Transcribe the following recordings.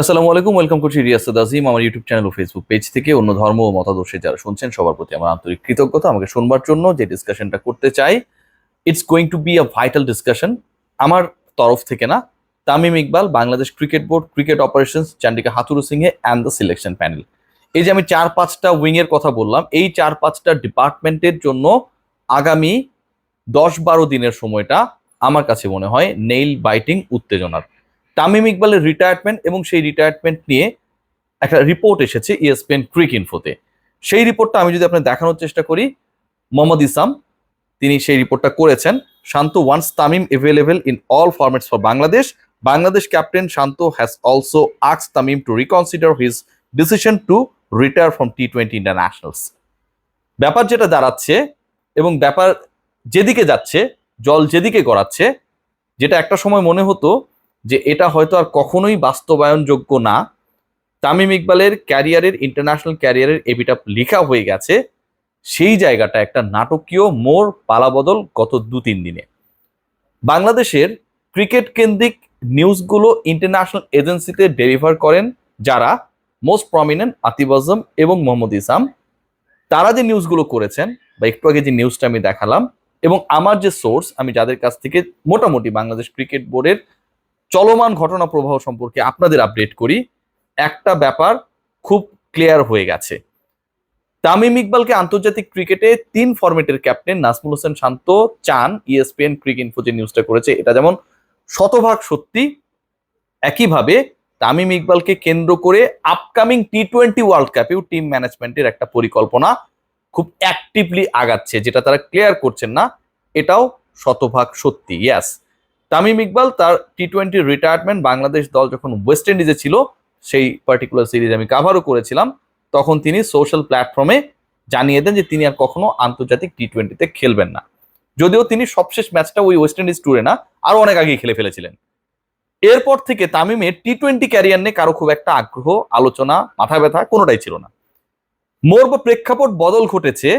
আসসালামু আলাইকুম, ওয়েলকাম করছি রিয়াসাদ আজিম আমার ইউটিউব চ্যানেল ও ফেসবুক পেজ থেকে অন্য ধর্ম ও মতাদর্শে যারা শুনছেন, সবার প্রতি আমার আন্তরিক কৃতজ্ঞতা। আমাকে শুনবার জন্য যে ডিসকাশনটা করতে চাই it's going to be a vital discussion আমার তরফ থেকে না। Tamim Iqbal, Bangladesh cricket board, cricket operations Chandika Hathurusingha and the selection panel এই যে আমি চার পাঁচটা উইং এর কথা বললাম, এই চার পাঁচটা ডিপার্টমেন্টের জন্য আগামী দশ বারো দিনের সময়টা আমার কাছে মনে হয় নেইল বাইটিং উত্তেজনার। তামিম ইকবালের রিটায়ারমেন্ট এবং সেই রিটায়ারমেন্ট নিয়ে একটা রিপোর্ট এসেছে ইএসপিএন ক্রিক ইনফোতে সেই রিপোর্টটা আমি যদি আপনার দেখানোর চেষ্টা করি, মোহাম্মদ ইসাম তিনি সেই রিপোর্টটা করেছেন। Shanto once Tamim available in all formats for Bangladesh Bangladesh captain Shanto has also asks Tamim to reconsider his decision to retire from T twenty internationals ব্যাপার যেটা দাঁড়াচ্ছে এবং ব্যাপার যেদিকে যাচ্ছে, জল যেদিকে গড়াচ্ছে, যেটা একটা সময় মনে হতো যে এটা হয়তো আর কখনোই বাস্তবায়নযোগ্য না। তামিম ইকবালের ক্যারিয়ারের, ইন্টারন্যাশনাল ক্যারিয়ারের এবিটা লেখা হয়ে গেছে। সেই জায়গাটা একটা নাটকীয় মোর পালাবদল গত দু তিন দিনে। বাংলাদেশের ক্রিকেট কেন্দ্রিক নিউজগুলো ইন্টারন্যাশনাল এজেন্সিতে ডেলিভার করেন যারা মোস্ট প্রমিনেন্ট আতিব আজম এবং মোহাম্মদ ইসাম তারা যে নিউজগুলো করেছেন বা একটু আগে যে নিউজটা আমি দেখালাম এবং আমার যে সোর্স আমি যাদের কাছ থেকে মোটামুটি বাংলাদেশ ক্রিকেট বোর্ডের চলমান ঘটনা প্রবাহ সম্পর্কে আপনাদের আপডেট করি। একটা ব্যাপার খুব ক্লিয়ার হয়ে গেছে। তামিম ইকবালকে আন্তর্জাতিক ক্রিকেটে তিন ফরম্যাটের ক্যাপ্টেন নাজমুল হোসেন শান্ত চান। ইএসপিএন ক্রিক ইনফো যে নিউজটা করেছে, এটা যেমন শতভাগ সত্যি, একইভাবে তামিম ইকবালকে কেন্দ্র করে আপকামিং টি টোয়েন্টি ওয়ার্ল্ড কাপেও টিম ম্যানেজমেন্টের একটা পরিকল্পনা খুব অ্যাক্টিভলি আগাচ্ছে, যেটা তারা ক্লিয়ার করছেন না, এটাও শতভাগ সত্যি ইয়াস তামিম ইকবাল তার টি টোয়েন্টি রিটায়ারমেন্ট বাংলাদেশ দল যখন ওয়েস্ট ইন্ডিজে ছিল, সেই পার্টিকুলার সিরিজ আমি কাভারও করেছিলাম। তখন তিনি সোশ্যাল প্ল্যাটফর্মে জানিয়ে দেন যে তিনি আর কখনো আন্তর্জাতিক টি টোয়েন্টিতে খেলবেন না। যদিও তিনি সবশেষ ম্যাচটা ওই ওয়েস্ট ইন্ডিজ ট্যুরে না, আরও অনেক আগেই খেলে ফেলেছিলেন। এরপর থেকে তামিমের টি টোয়েন্টি ক্যারিয়ার নিয়ে কারও খুব একটা আগ্রহ, আলোচনা, মাথা ব্যথা কোনোটাই ছিল না। মোর বা প্রেক্ষাপট বদল ঘটেছে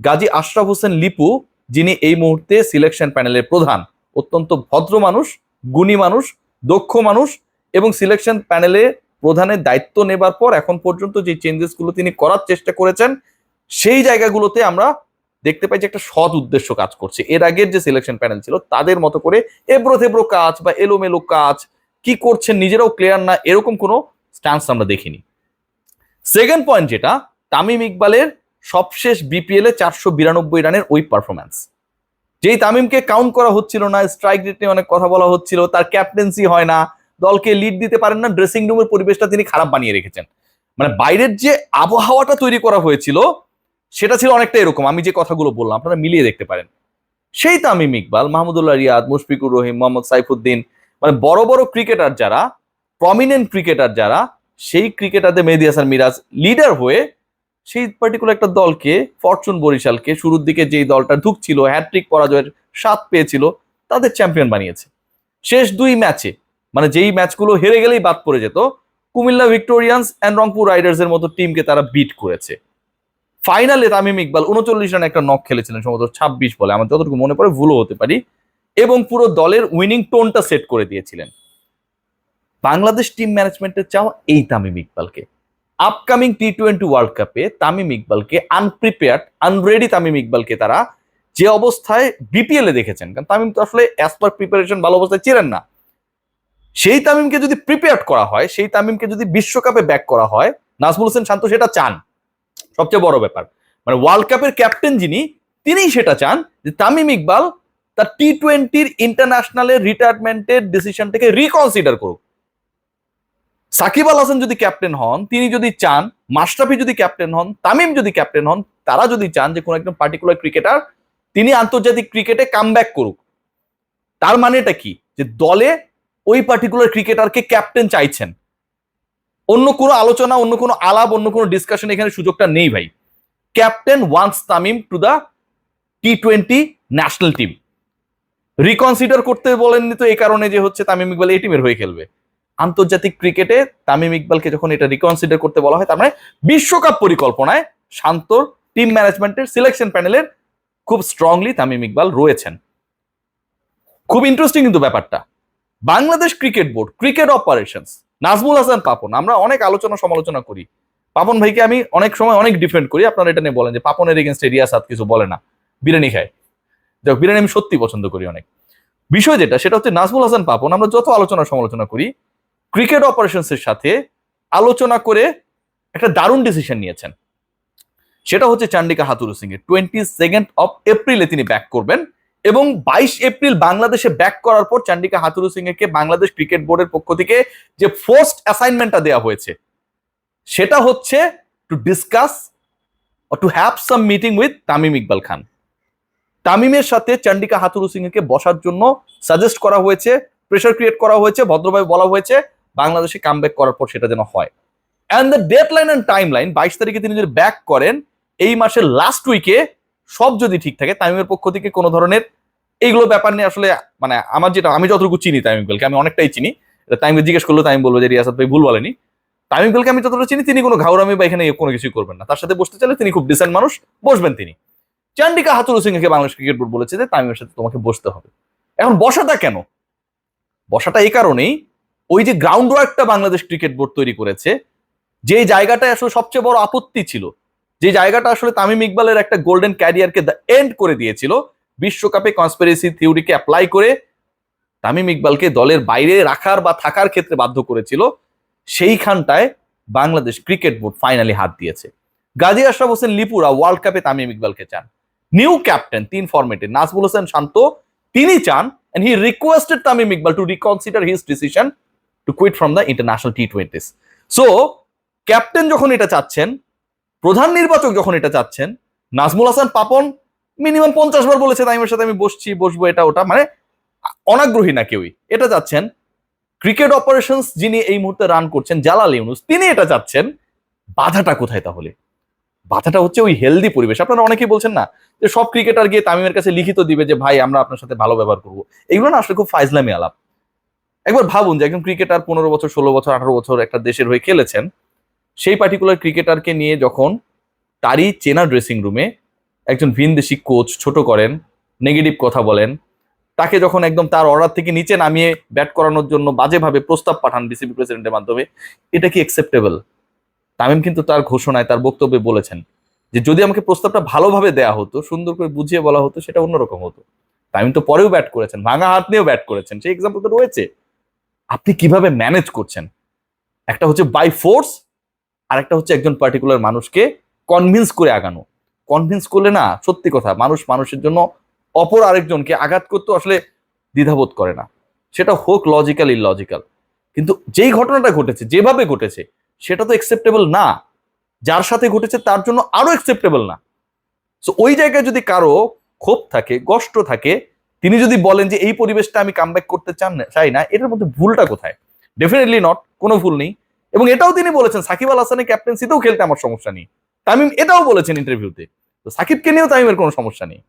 গাজী আশরাফ হোসেন লিপু, যিনি এই মুহূর্তে সিলেকশন প্যানেলের প্রধান। অত্যন্ত ভদ্র মানুষ, গুণী মানুষ, দক্ষ মানুষ এবং সিলেকশন প্যানেলে প্রধানের দায়িত্ব নেবার পর এখন পর্যন্ত যে চেঞ্জেসগুলো তিনি করার চেষ্টা করেছেন, সেই জায়গাগুলোতে আমরা দেখতে পাই যে একটা সৎ উদ্দেশ্য কাজ করছে। এর আগের যে সিলেকশন প্যানেল ছিল, তাদের মতো করে এবড়ো থেবড়ো কাজ বা এলোমেলো কাজ কি করছেন নিজেরাও ক্লিয়ার না, এরকম কোনো স্ট্যান্স আমরা দেখিনি। সেকেন্ড পয়েন্ট যেটা, তামিম ইকবালের সবশেষ বিপিএল এ চারশো বিরানব্বই রানের ওই পারফরমেন্স যেই তামিমকে কাউন্ট করা হচ্ছিল না স্ট্রাইক রেট নিয়ে অনেক কথা বলা হচ্ছিল, তার ক্যাপ্টেন্সি হয় না, দলকে লিড দিতে পারেন না ড্রেসিং রুমের পরিবেশটা তিনি খারাপ বানিয়ে রেখেছেন। মানে বাইরের যে আবহাওয়াটা তৈরি করা হয়েছিল, সেটা ছিল অনেকটা এরকম, আমি যে কথাগুলো বললাম, আপনারা মিলিয়ে দেখতে পারেন। সেই তামিম ইকবাল, মাহমুদুল্লাহ রিয়াদ, মুশফিকুর রহিম, মোহাম্মদ সাইফুদ্দিন মানে বড় বড় ক্রিকেটার যারা প্রমিনেন্ট ক্রিকেটার যারা, সেই ক্রিকেটারদের মেহেদি হাসান মিরাজ লিডার হয়ে সেই পার্টিকুলার একটা দলকে, ফরচুন বরিশালকে, শুরুর দিকে যেই দলটা ঢুকছিল হ্যাট্রিক পরাজয়ের স্বাদ পেয়েছিল, তাদের চ্যাম্পিয়ন বানিয়েছে। শেষ দুই ম্যাচে মানে যেই ম্যাচগুলো হেরে গেলেই বাদ পড়ে যেত, Comilla Victorians and Rangpur riders এর মতো টিমকে তারা বিট করেছে। ফাইনালে তামিম ইকবাল উনচল্লিশ রানে একটা নক খেলেছিলেন, সম্ভবত ছাব্বিশ বলে, আমার যতটুকু মনে পড়ে ভুলও হতে পারি, এবং পুরো দলের উইনিং টোনটা সেট করে দিয়েছিলেন। বাংলাদেশ টিম ম্যানেজমেন্টের চাওয়া এই তামিম ইকবালকে। আপকামিং টি টোয়েন্টি ওয়ার্ল্ড কাপে তামিম ইকবালকে আনপ্রিপেয়ার্ড আনরেডি তামিম ইকবালকে তারা যে অবস্থায় বিপিএল দেখেছেন, কারণ তামিম তো আসলে অ্যাজ পার প্রিপারেশন ভালো অবস্থায় ছিলেন না। সেই তামিমকে যদি প্রিপেয়ার্ড করা হয়, সেই তামিমকে যদি বিশ্বকাপে ব্যাক করা হয়, নাজমুল হোসেন শান্ত সেটা চান। সবচেয়ে বড় ব্যাপার। মানে ওয়ার্ল্ড কাপের ক্যাপ্টেন যিনি, তিনিই সেটা চান যে তামিম ইকবাল তার টি টোয়েন্টির ইন্টারন্যাশনালের রিটায়ারমেন্টের ডিসিশনটাকে রিকনসিডার করুক। সাকিব আল হাসান যদি ক্যাপ্টেন হন, তিনি যদি চান, মাশরাফি যদি ক্যাপ্টেন হন, তামিম যদি ক্যাপ্টেন হন, তারা যদি চান যে কোনো একজন পার্টিকুলার ক্রিকেটার তিনি আন্তর্জাতিক ক্রিকেটে কাম করুক। তার মানেটা কি? যে দলে ওই পার্টিকুলার ক্রিকেটারকে ক্যাপ্টেন চাইছেন। অন্য কোনো আলোচনা, অন্য কোনো আলাপ, অন্য কোনো ডিসকাশন এখানে সুযোগটা নেই ভাই। Captain wants Tamim to the T twenty national team reconsider করতে বলেননি তো এই কারণে যে হচ্ছে তামিম ইকবাল এই টিমের হয়ে খেলবে। আন্তর্জাতিক ক্রিকেটে তামিম ইকবালকে যখন এটা রিকনসিডার করতে বলা হয়, তার মানে বিশ্বকাপ পরিকল্পনায় শান্তর টিম ম্যানেজমেন্টের সিলেকশন প্যানেলের খুব স্ট্রংলি তামিম ইকবাল রয়েছেন। খুব ইন্টারেস্টিং কিন্তু ব্যাপারটা। Bangladesh cricket board cricket operations Nazmul Hasan Papon, আমরা অনেক আলোচনা সমালোচনা করি। পাপন ভাইকে আমি অনেক সময় অনেক ডিফেন্ড করি, আপনারা এটা নিয়ে বলেন যে পাপনের এগেনস্টে রিয়াসাত কিছু বলে না, বিরিয়ানি খায়। যাক, বিরিয়ানি আমি সত্যি পছন্দ করি অনেক। বিষয় যেটা, সেটা হচ্ছে নাজমুল হাসান পাপন, আমরা যত আলোচনা সমালোচনা করি ক্রিকেট অপারেশনসের সাথে আলোচনা করে একটা দারুণ ডিসিশন নিয়েছেন। সেটা হচ্ছে চান্ডিকা হাতুরু সিং এর। টোয়েন্টি সেকেন্ড অফ এপ্রিলে তিনি ব্যাক করবেন এবং বাইশ এপ্রিল বাংলাদেশে ব্যাক করার পর চান্ডিকা হাতুরু সিং একে বাংলাদেশ ক্রিকেট বোর্ডের পক্ষ থেকে যে ফার্স্ট অ্যাসাইনমেন্টটা দেওয়া হয়েছে, সেটা হচ্ছে to discuss to have some meeting with Tamim Iqbal Khan. তামিমের সাথে চান্ডিকা হাতুরু সিং কে বসার জন্য সাজেস্ট করা হয়েছে প্রেশার ক্রিয়েট করা হয়েছে, ভদ্রভাবে বলা হয়েছে। বাংলাদেশে কামব্যাক করার পর সেটা যেন হয়। And the deadline and timeline বাইশ তারিখে তিনি যদি ব্যাক করেন, এই মাসের লাস্ট উইকে সব যদি ঠিক থাকে, তামিমের পক্ষ থেকে কোনো ধরনের এইগুলো ব্যাপার নিয়ে আসলে মানে আমার যেটা, আমি যতটুকু চিনি তামিম আমি অনেকটাই চিনি। এটা তামিমকে জিজ্ঞেস করল তামিম বলব যে, রিয়াসাত ভাই, ভুল বলেনি। তামিম ইকবালকে আমি যতটা চিনি, তিনি কোনো ঘাউরামি বা এখানে কোনো কিছুই করবেন না। তার সাথে বসতে চাইলে তিনি খুব ডিসেন্ট মানুষ, বসবেন তিনি। চান্ডিকা হাতুরু সিংকে বাংলাদেশ ক্রিকেট বোর্ড বলেছে যে, তামিমের সাথে তোমাকে বসতে হবে। এখন বসাটা কেন? বসাটা এই কারণেই ওই যে গ্রাউন্ড ওয়ার্কটা বাংলাদেশ ক্রিকেট বোর্ড তৈরি করেছে যে জায়গাটায় আসলে সবচেয়ে বড় আপত্তি ছিল, যে জায়গাটা আসলে তামিম ইকবালের একটা গোল্ডেন ক্যারিয়ারকে এন্ড করে দিয়েছিল, বিশ্বকাপে কনস্পিরেসি থিওরিকে অ্যাপ্লাই করে তামিম ইকবালকে দলের বাইরে রাখার বা থাকার ক্ষেত্রে বাধ্য করেছিল, সেইখানটায় বাংলাদেশ ক্রিকেট বোর্ড ফাইনালি হাত দিয়েছে। গাজী আশরাফ হোসেন লিপুরা ওয়ার্ল্ড কাপে তামিম ইকবালকে চান। নিউ ক্যাপ্টেন তিন ফরম্যাটে নাজমুল হোসেন শান্ত, তিনি চান and he requested Tamim Iqbal to reconsider reconsider his decision quit quit from international international T20s. So, captain যখন এটা চাচ্ছেন প্রধান নির্বাচক যখন এটা চাচ্ছেন নাজমুল হাসান পাপন মিনিমাম পঞ্চাশ বার বলেছে তামিমের সাথে আমি বসছি বসবো এটা ওটা। মানে অনাগ্রহী না কেউই। এটা চাচ্ছেন ক্রিকেট অপারেশনস যিনি এই মুহূর্তে রান করছেন জালাল ইউনুস তিনি এটা চাচ্ছেন বাধাটা কোথায় তাহলে? বাধাটা হচ্ছে ওই হেলদি পরিবেশ। আপনারা অনেকেই বলছেন না যে সব ক্রিকেটার গিয়ে তামিমের কাছে লিখিত দিবে যে ভাই আমরা আপনার সাথে ভালো ব্যবহার করব। এগুলো না আসলে খুব ফাইজলামি আলাপ। একবার ভাবুন যে একজন ক্রিকেটার পনেরো বছর, ষোলো বছর, আঠারো বছর একটা দেশের হয়ে খেলেছেন, সেই পার্টিকুলার ক্রিকেটারকে নিয়ে যখন তারই চেনা ড্রেসিং রুমে একজন ভিনদেশি কোচ ছোট করেন নেগেটিভ কথা বলেন, তাকে যখন একদম তার অর্ডার থেকে নিচে নামিয়ে ব্যাট করানোর জন্য বাজেভাবে প্রস্তাব পাঠান বিসিবি প্রেসিডেন্টের মাধ্যমে, এটা কি অ্যাকসেপ্টেবল তামিম কিন্তু তার ঘোষণায়, তার বক্তব্যে বলেছেন যে যদি আমাকে প্রস্তাবটা ভালোভাবে দেয়া হতো, সুন্দর করে বুঝিয়ে বলা হতো, সেটা অন্যরকম হতো। তামিম তো পরেও ব্যাট করেছেন, ভাঙা হাত নিয়েও ব্যাট করেছেন, সেই এক্সাম্পল তো রয়েছে। আপনি কীভাবে ম্যানেজ করছেন? একটা হচ্ছে বাই ফোর্স আর একটা হচ্ছে একজন পার্টিকুলার মানুষকে কনভিন্স করে আগানো। কনভিন্স করলে না, সত্যি কথা, মানুষ মানুষের জন্য অপর আরেকজনকে আঘাত করতে আসলে দ্বিধাবোধ করে না। সেটা হোক লজিক্যাল ইললজিক্যাল কিন্তু যেই ঘটনাটা ঘটেছে, যেভাবে ঘটেছে, সেটা তো অ্যাকসেপ্টেবল না। যার সাথে ঘটেছে, তার জন্য আরও অ্যাকসেপ্টেবল না। সো ওই জায়গায় যদি কারও ক্ষোভ থাকে, কষ্ট থাকে তিনি যদি বলেন যে এই পরিবেশটা আমি কামব্যাক করতে চান না, চাই না, এটার মধ্যে ভুলটা কোথায়? ডেফিনেটলি নট কোনো ভুল নেই। এবং এটাও তিনি বলেছেন, সাকিব আল হাসানের ক্যাপ্টেন্সিতেও খেলতে আমার সমস্যা নেই। তামিম এটাও বলেছেন ইন্টারভিউতে তো সাকিবকে নিয়েও তামিমের কোনো সমস্যা নেই।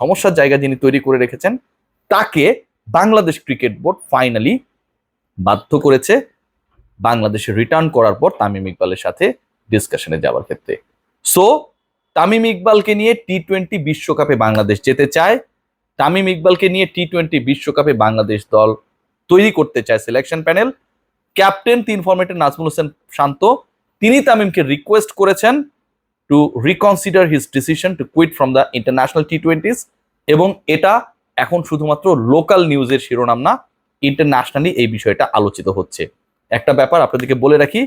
সমস্যার জায়গা যিনি তৈরি করে রেখেছেন, তাকে বাংলাদেশ ক্রিকেট বোর্ড ফাইনালি বাধ্য করেছে বাংলাদেশে রিটার্ন করার পর তামিম ইকবালের সাথে ডিসকাশনে যাওয়ার ক্ষেত্রে। সো তামিম ইকবালকে নিয়ে টি টোয়েন্টি বিশ্বকাপে বাংলাদেশ যেতে চায় তামিম ইকবালকে নিয়ে টি টোয়েন্টি বিশ্বকাপে বাংলাদেশ দল তৈরি করতে চায় সিলেকশন প্যানেল ক্যাপ্টেন তিন ফরম্যাটের নাজমুল হোসেন শান্ত, তিনি তামিমকে রিকোয়েস্ট করেছেন to reconsider his decision to quit from the international T twenties এবং এটা এখন শুধুমাত্র লোকাল নিউজের শিরোনাম না ইন্টারন্যাশনালি এই বিষয়টা আলোচিত হচ্ছে। একটা ব্যাপার আপনাদেরকে বলে রাখি,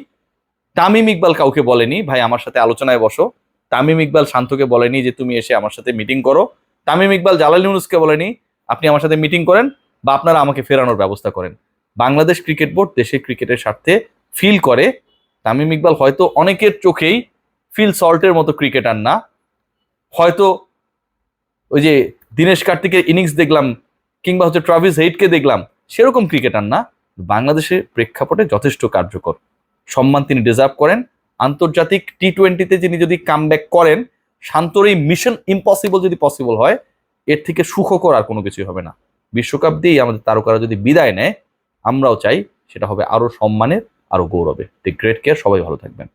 তামিম ইকবাল কাউকে বলেনি, ভাই আমার সাথে আলোচনায় বসো। তামিম ইকবাল শান্তকে বলেনি যে তুমি এসে আমার সাথে মিটিং করো। তামিম ইকবাল, জালাল ইউনুসকে বলেনি, আপনি আমার সাথে মিটিং করেন বা আপনারা আমাকে ফেরানোর ব্যবস্থা করেন। বাংলাদেশ ক্রিকেট বোর্ড দেশের ক্রিকেটের স্বার্থে ফিল করে। তামিম ইকবাল হয়তো অনেকের চোখেই ফিল সল্টের মতো ক্রিকেটার না। হয়তো ওই যে দীনেশ কার্তিকের ইনিংস দেখলাম কিংবা হচ্ছে ট্রাভিস হেইটকে দেখলাম, সেরকম ক্রিকেটার না। বাংলাদেশের প্রেক্ষাপটে যথেষ্ট কার্যকর। সম্মান তিনি ডিজার্ভ করেন। আন্তর্জাতিক টি টোয়েন্টিতে যিনি যদি কাম করেন শান্তর এই মিশন ইম্পসিবল যদি পসিবল হয়, এর থেকে সুখকর আর কোনো কিছুই হবে না। বিশ্বকাপ দিয়েই আমাদের তারকারা যদি বিদায় নেয়, আমরাও চাই সেটা হবে আরও সম্মানের, আরও গৌরবে দি গ্রেট কেয়ার সবাই ভালো থাকবেন।